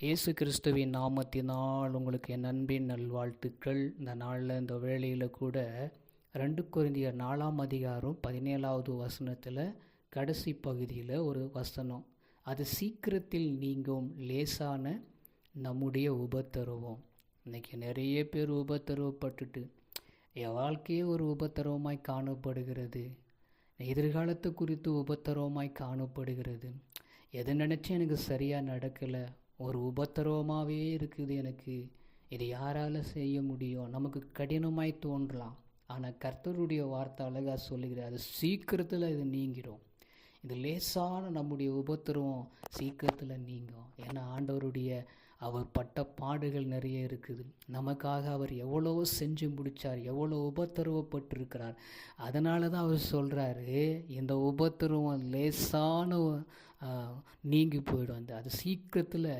இயேசு கிறிஸ்துவின் நாமத்தினால் உங்களுக்கு என் அன்பின் நல்வாழ்த்துக்கள். இந்த நாளில் இந்த வேளையில் கூட ரெண்டு குருந்தியர் நாலாம் அதிகாரம் பதினேழாவது வசனத்தில் கடைசி பகுதியில் ஒரு வசனம். அது சீக்கிரத்தில் நீங்கும் லேசான நம்முடைய உபத்தருவம். இன்றைக்கி நிறைய பேர் உபத்தருவப்பட்டுட்டு என் வாழ்க்கையே ஒரு உபத்தரவமாய் காணப்படுகிறது. எதிர்காலத்தை குறித்து உபத்தரவமாய் காணப்படுகிறது. எதை நினச்சி எனக்கு சரியாக நடக்கலை. ஒரு உபத்திரவமாகவே இருக்குது எனக்கு. இது யாரால் செய்ய முடியும்? நமக்கு கடினமாய் தோன்றலாம். ஆனால் கர்த்தருடைய வார்த்தை அழகாக சொல்லுகிறார் அது சீக்கிரத்தில் இது நீங்கிடும். இது லேசான நம்முடைய உபத்திரவம் சீக்கிரத்தில் நீங்கும். ஏன்னா ஆண்டவருடைய அவர் பட்ட பாடுகள் நிறைய இருக்குது. நமக்காக அவர் எவ்வளோ செஞ்சு முடித்தார் எவ்வளோ உபத்திரவப்பட்டிருக்கிறார். அதனால தான் அவர் சொல்கிறாரு இந்த உபத்திரவம் லேசான நீங்கி போயிடும். அந்த அது சீக்கிரத்தில்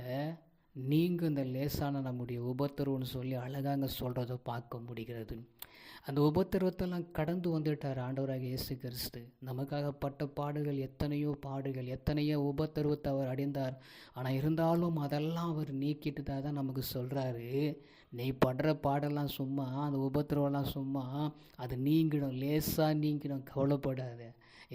நீங்கள் இந்த லேசான நம்முடைய உபத்திரவம்னு சொல்லி அழகாங்க சொல்கிறத பார்க்க முடிகிறது. அந்த உபத்திரவத்தெல்லாம் கடந்து வந்துட்டார் ஆண்டவராக இயேசு கிறிஸ்து. நமக்காக பட்ட பாடுகள் எத்தனையோ பாடுகள் எத்தனையோ உபத்திரவத்தை அவர் அடைந்தார். ஆனால் இருந்தாலும் அதெல்லாம் அவர் நீக்கிட்டு தான் தான் நமக்கு சொல்கிறாரு நீ படுற பாடெல்லாம் சும்மா அந்த உபத்திரவெல்லாம் சும்மா அது நீங்கிடும் லேசாக நீங்கிடும் கவலைப்படாத.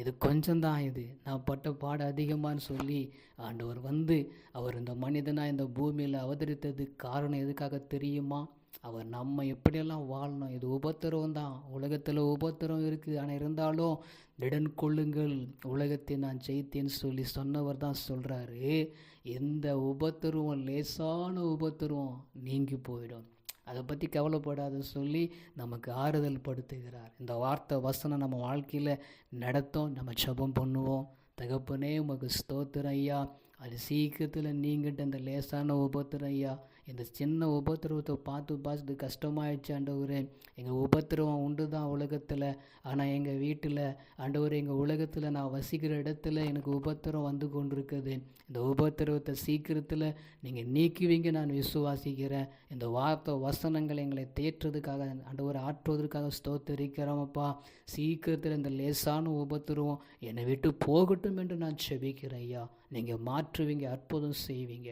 இது கொஞ்சம்தான் இது. நான் பட்ட பாடு அதிகமானு சொல்லி ஆண்டவர் வந்து அவர் இந்த மனிதனாக இந்த பூமியில் அவதரித்ததுக்கு காரணம் எதுக்காக தெரியுமா? அவர் நம்ம எப்படியெல்லாம் வாழணும்? இது உபத்திரம் தான் உலகத்தில் உபத்திரம் இருக்குது ஆனால் இருந்தாலும் திடன் கொள்ளுங்கள். உலகத்தை நான் ஜெயித்தேன்னு சொல்லி சொன்னவர் தான் சொல்கிறாரு எந்த உபத்திரவம் லேசான உபத்திரவம் நீங்கி போயிடும். அதை பற்றி கவலைப்படாத சொல்லி நமக்கு ஆறுதல் படுத்துகிறார். இந்த வார்த்தை வசனம் நம்ம வாழ்க்கையில் நடத்தும். நம்ம ஜபம் பண்ணுவோம். தகப்பனே உமக்கு ஸ்தோத்திரம் ஐயா. அது சீக்கிரத்தில் நீங்கிட்ட இந்த லேசான உபத்திரம் ஐயா. இந்த சின்ன உபத்திரவத்தை பார்த்து பார்த்து கஷ்டமாயிடுச்சு ஆண்டவரே. எங்கள் உபத்திரவம் உண்டு தான் உலகத்தில். ஆனால் எங்கள் வீட்டில் ஆண்டவர் எங்கள் உலகத்தில் நான் வசிக்கிற இடத்துல எனக்கு உபத்திரம் வந்து கொண்டிருக்குது. இந்த உபத்திரவத்தை சீக்கிரத்தில் நீங்கள் நீக்குவீங்க நான் விசுவாசிக்கிறேன். இந்த வார்த்தை வசனங்கள் எங்களை தேற்றுறதுக்காக ஆண்டவர் ஆற்றுவதற்காக ஸ்தோத்தரிக்கிறோமப்பா. சீக்கிரத்தில் இந்த லேசான உபத்திரவம் என்னை விட்டு போகட்டும் என்று நான் செபிக்கிறேன் ஐயா. நீங்கள் மாற்றுவீங்க அற்புதம் செய்வீங்க.